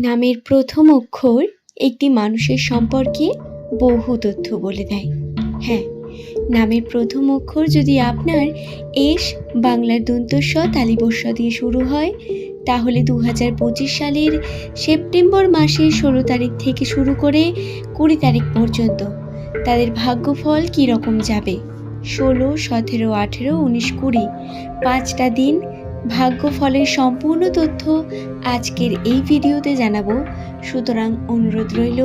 নামের প্রথম অক্ষর একটি মানুষের সম্পর্কে বহু তথ্য বলে দেয়। হ্যাঁ নামের প্রথম অক্ষর যদি আপনার এস বাংলার দন্তস্ব তালিবস্য দিয়ে শুরু হয়, তাহলে দু হাজার পঁচিশ সালের সেপ্টেম্বর মাসের ষোলো তারিখ থেকে শুরু করে কুড়ি তারিখ পর্যন্ত তাদের ভাগ্যফল কী রকম যাবে? ষোলো, সতেরো, আঠেরো, উনিশ, কুড়ি, পাঁচটা দিন ভাগ্যফলের সম্পূর্ণ তথ্য আজকের এই ভিডিওতে জানাব। সুতরাং অনুরোধ রইল,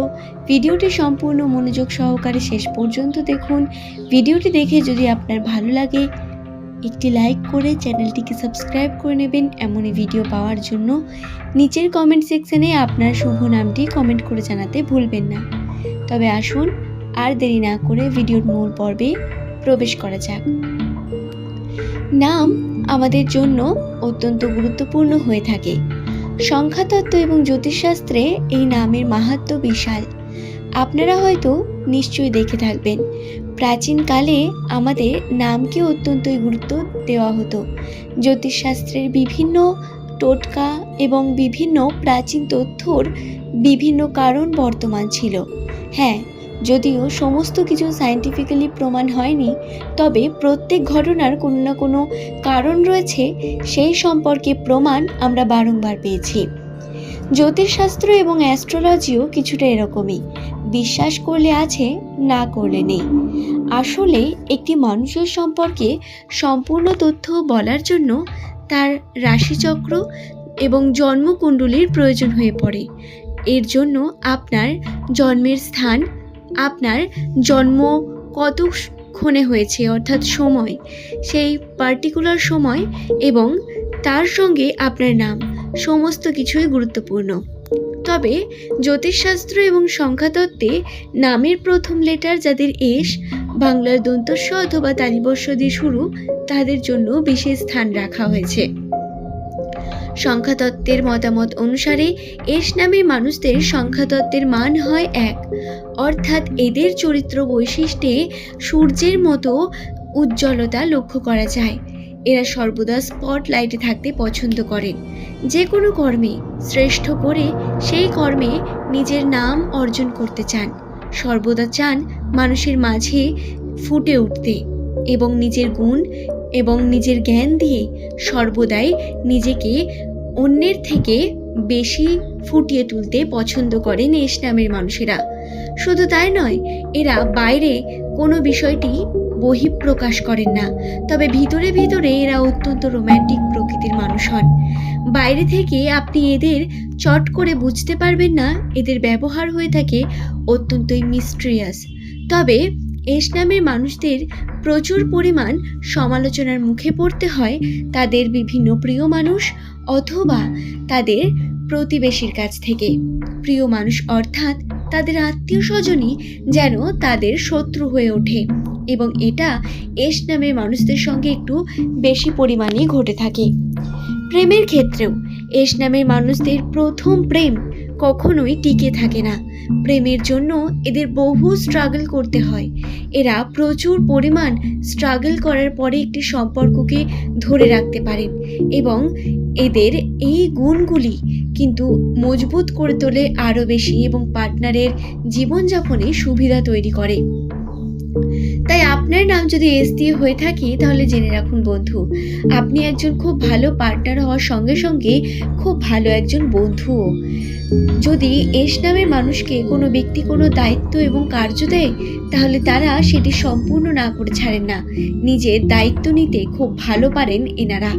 ভিডিওটি সম্পূর্ণ মনোযোগ সহকারে শেষ পর্যন্ত দেখুন। ভিডিওটি দেখে যদি আপনার ভালো লাগে, একটি লাইক করে চ্যানেলটিকে সাবস্ক্রাইব করে নেবেন এমনই ভিডিও পাওয়ার জন্য। নিচের কমেন্ট সেকশনে আপনার শুভ নামটি কমেন্ট করে জানাতে ভুলবেন না। তবে আসুন, আর দেরি না করে ভিডিওর মূল পর্বে প্রবেশ করা যাক। নাম আমাদের জন্য অত্যন্ত গুরুত্বপূর্ণ হয়ে থাকে। সংখ্যাতত্ত্ব এবং জ্যোতিষশাস্ত্রে এই নামের মাহাত্ম্য বিশাল। আপনারা হয়তো নিশ্চয়ই দেখে থাকবেন, প্রাচীনকালে আমাদের নামকে অত্যন্তই গুরুত্ব দেওয়া হতো। জ্যোতিষশাস্ত্রের বিভিন্ন টোটকা এবং বিভিন্ন প্রাচীন তথ্যর বিভিন্ন কারণ বর্তমান ছিল। হ্যাঁ যদিও সমস্ত কিছু সায়েন্টিফিক্যালি প্রমাণ হয়নি, তবে প্রত্যেক ঘটনার কোনো না কোনো কারণ রয়েছে, সেই সম্পর্কে প্রমাণ আমরা বারংবার পেয়েছি। জ্যোতিষশাস্ত্র এবং অ্যাস্ট্রোলজিও কিছুটা এরকমই, বিশ্বাস করলে আছে, না করলে নেই। আসলে একটি মানুষের সম্পর্কে সম্পূর্ণ তথ্য বলার জন্য তার রাশিচক্র এবং জন্মকুণ্ডলীর প্রয়োজন হয়ে পড়ে। এর জন্য আপনার জন্মের স্থান আপনার জন্ম কতক্ষণে হয়েছে, অর্থাৎ সময়? সেই পার্টিকুলার সময় এবং তার সঙ্গে আপনার নাম, সমস্ত কিছুই গুরুত্বপূর্ণ। তবে জ্যোতিষশাস্ত্র এবং সংখ্যাতত্ত্বে নামের প্রথম লেটার যাদের এস, বাংলার দন্তস্ব অথবা তালিবস্য দিয়ে শুরু, তাদের জন্য বিশেষ স্থান রাখা হয়েছে। সংখ্যাতত্ত্বের মতামত অনুসারে এস নামের মানুষদের সংখ্যাতত্ত্বের মান হয় এক। অর্থাৎ এদের চরিত্র বৈশিষ্ট্যে সূর্যের মতো উজ্জ্বলতা লক্ষ্য করা যায়। এরা সর্বদা স্পটলাইটে থাকতে পছন্দ করেন যে কোনো কর্মে শ্রেষ্ঠ করে সেই কর্মে নিজের নাম অর্জন করতে চান। সর্বদা চান মানুষের মাঝে ফুটে উঠতে এবং নিজের গুণ এবং নিজের জ্ঞান দিয়ে সর্বদাই নিজেকে অন্যের থেকে বেশি ফুটিয়ে তুলতে পছন্দ করেন এস নামের মানুষেরা। শুধু তাই নয়, এরা বাইরে কোনো বিষয়টি বহিঃপ্রকাশ করেন না, তবে ভিতরে ভিতরে এরা অত্যন্ত রোম্যান্টিক প্রকৃতির মানুষ হন। বাইরে থেকে আপনি এদের চট করে বুঝতে পারবেন না, এদের ব্যবহার হয়ে থাকে অত্যন্তই মিস্ট্রিয়াস তবে এস নামের মানুষদের প্রচুর পরিমাণ সমালোচনার মুখে পড়তে হয় তাদের বিভিন্ন প্রিয় মানুষ অথবা তাদের প্রতিবেশীর কাছ থেকে। প্রিয় মানুষ অর্থাৎ তাদের আত্মীয় স্বজনই যেন তাদের শত্রু হয়ে ওঠে এবং এটা এস নামের মানুষদের সঙ্গে একটু বেশি পরিমাণে ঘটে থাকে। প্রেমের ক্ষেত্রেও এস নামের মানুষদের প্রথম প্রেম কখনোই টিকে থাকে না। প্রেমের জন্য এদের বহু স্ট্রাগল করতে হয়। এরা প্রচুর পরিমাণ স্ট্রাগল করার পরে একটি সম্পর্ককে ধরে রাখতে পারেন এবং এদের এই গুণগুলি কিন্তু মজবুত করে তোলে আরও বেশি এবং পার্টনারের জীবনযাপনে সুবিধা তৈরি করে। আপনার নাম যদি এস দিয়ে হয়ে থাকে, তাহলে জেনে রাখুন বন্ধু, আপনি একজন খুব ভালো পার্টনার হওয়ার সঙ্গে সঙ্গে খুব ভালো একজন বন্ধুও। যদি এস নামের মানুষকে কোনো ব্যক্তি কোনো দায়িত্ব এবং কার্য দেয়, তাহলে তারা সেটি সম্পূর্ণ না করে ছাড়েন না। নিজের দায়িত্ব নিতে খুব ভালো পারেন এনারা।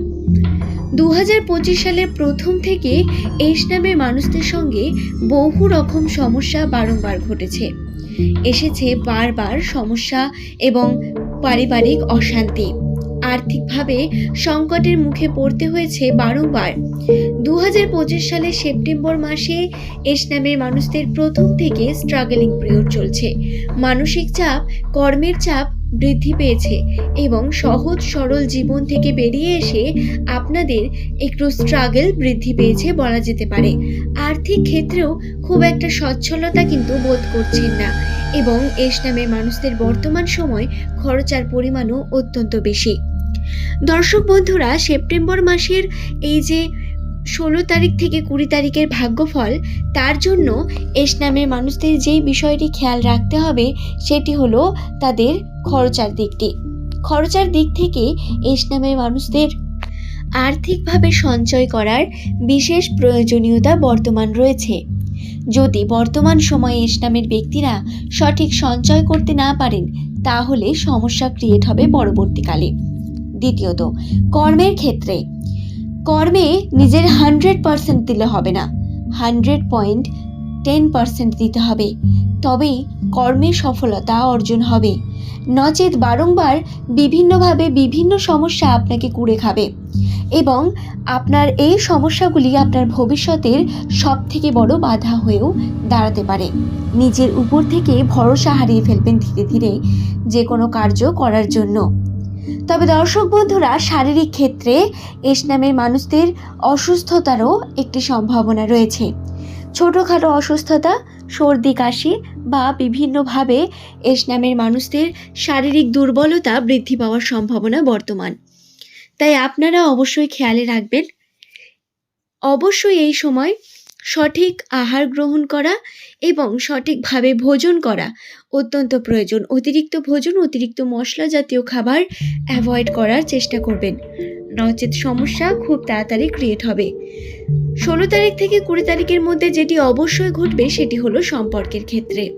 দু হাজার পঁচিশ সালের প্রথম থেকে এস নামের মানুষদের সঙ্গে বহু রকম সমস্যা বারংবার ঘটেছে। এসেছে বারবার সমস্যা এবং পারিবারিক অশান্তি। আর্থিকভাবে সংকটের মুখে পড়তে হয়েছে বারংবার। দু হাজার পঁচিশ সালের সেপ্টেম্বর মাসে এস নামের মানুষদের প্রথম থেকে স্ট্রাগলিং পিরিয়ড চলছে। মানসিক চাপ, কর্মের চাপ বৃদ্ধি পেয়েছে এবং সহজ সরল জীবন থেকে বেরিয়ে এসে আপনাদের একটু স্ট্রাগল বৃদ্ধি পেয়েছে বলা যেতে পারে। আর্থিক ক্ষেত্রেও খুব একটা সচ্ছলতা কিন্তু বোধ করছেন না এবং এস নামের মানুষদের বর্তমান সময় খরচার পরিমাণও অত্যন্ত বেশি। দর্শক বন্ধুরা, সেপ্টেম্বর মাসের এই যে ষোলো তারিখ থেকে কুড়ি তারিখের ভাগ্যফল, তার জন্য এস নামের মানুষদের যেই বিষয়টি খেয়াল রাখতে হবে, সেটি হলো তাদের খরচার দিকটি। খরচার দিক থেকে এস নামের মানুষদের আর্থিকভাবে সঞ্চয় করার বিশেষ প্রয়োজনীয়তা বর্তমান রয়েছে। যদি বর্তমান সময়ে এস নামের ব্যক্তিরা সঠিক সঞ্চয় করতে না পারেন, তাহলে সমস্যা ক্রিয়েট হবে পরবর্তীকালে। দ্বিতীয়ত, কর্মের ক্ষেত্রে। কর্মে নিজের হান্ড্রেড পারসেন্ট দিলে হবে না। হান্ড্রেড পয়েন্ট টেন পারসেন্ট দিতে হবে। তবেই কর্মে সফলতা অর্জন হবে। নচেত বারংবার বিভিন্নভাবে বিভিন্ন সমস্যা আপনাকে কুড়ে খাবে এবং আপনার এই সমস্যাগুলি আপনার ভবিষ্যতের সব থেকে বড় বাধা হয়েও দাঁড়াতে পারে। নিজের উপর থেকে ভরসা হারিয়ে ফেলবেন ধীরে ধীরে যে কোনো কার্য করার জন্য। তবে দর্শক বন্ধুরা, শারীরিক ক্ষেত্রে এস নামের মানুষদের অসুস্থতারও একটি সম্ভাবনা রয়েছে। ছোটোখাটো অসুস্থতা সর্দি, কাশি বা বিভিন্নভাবে এস নামের মানুষদের শারীরিক দুর্বলতা বৃদ্ধি পাওয়ার সম্ভাবনা বর্তমান। তাই আপনারা অবশ্যই খেয়ালে রাখবেন। অবশ্যই এই সময় সঠিক আহার গ্রহণ করা এবং সঠিকভাবে ভোজন করা অত্যন্ত প্রয়োজন। অতিরিক্ত ভোজন, অতিরিক্ত মশলা জাতীয় খাবার অ্যাভয়েড করার চেষ্টা করবেন। নচেত সমস্যা খুব তাড়াতাড়ি ক্রিয়েট হবে। ষোলো তারিখ থেকে কুড়ি তারিখের মধ্যে যেটি অবশ্যই ঘটবে সেটি হলো সম্পর্কের ক্ষেত্রে।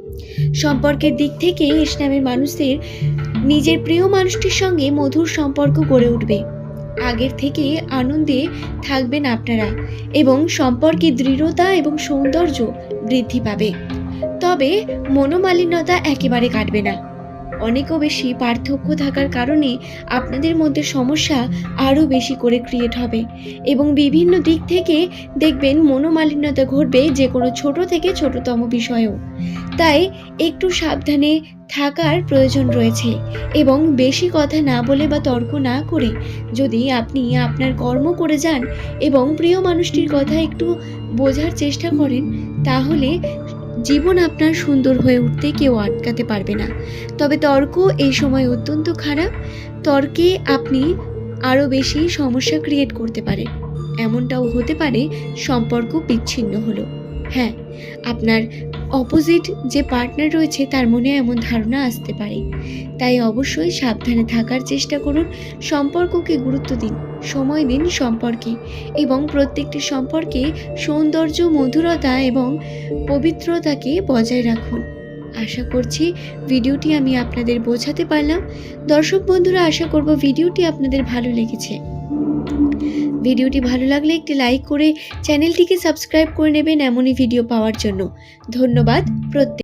সম্পর্কের দিক থেকে ইসলামের মানুষদের নিজের প্রিয় মানুষটির সঙ্গে মধুর সম্পর্ক গড়ে উঠবে। আগের থেকে আনন্দে থাকবেন আপনারা এবং সম্পর্কে দৃঢ়তা এবং সৌন্দর্য বৃদ্ধি পাবে। তবে মনোমালিন্যতা একেবারে কাটবে না। অনেকও বেশি পার্থক্য থাকার কারণে আপনাদের মধ্যে সমস্যা আরও বেশি করে ক্রিয়েট হবে। এবং বিভিন্ন দিক থেকে দেখবেন মনোমালিন্যতা ঘটবে যে কোনো ছোট থেকে ছোটতম বিষয়েও। তাই একটু সাবধানে থাকার প্রয়োজন রয়েছে এবং বেশি কথা না বলে বা তর্ক না করে যদি আপনি আপনার কর্ম করে যান এবং প্রিয় মানুষটির কথা একটু বোঝার চেষ্টা করেন, তাহলে জীবন আপনার সুন্দর হয়ে উঠতে কেউ আটকাতে পারবে না। তবে তর্ক এই সময় অত্যন্ত খারাপ। তর্কে আপনি আরও বেশি সমস্যা ক্রিয়েট করতে পারেন। এমনটাও হতে পারে সম্পর্ক বিচ্ছিন্ন হলো। হ্যাঁ আপনার অপোজিট যে পার্টনার রয়েছে তার মনে এমন ধারণা আসতে পারে। তাই অবশ্যই সাবধানে থাকার চেষ্টা করুন, সম্পর্ককে গুরুত্ব দিন, সময় দিন সম্পর্কে এবং প্রত্যেকটি সম্পর্কে সৌন্দর্য, মধুরতা এবং পবিত্রতাকে বজায় রাখুন। আশা করছি ভিডিওটি আমি আপনাদের বোঝাতে পারলাম। দর্শক বন্ধুরা, আশা করব ভিডিওটি আপনাদের ভালো লেগেছে। ভিডিওটি ভালো লাগলে একটি লাইক করে চ্যানেলটিকে সাবস্ক্রাইব করে নেবেন এমনই ভিডিও পাওয়ার জন্য। ধন্যবাদ, প্রত্যেক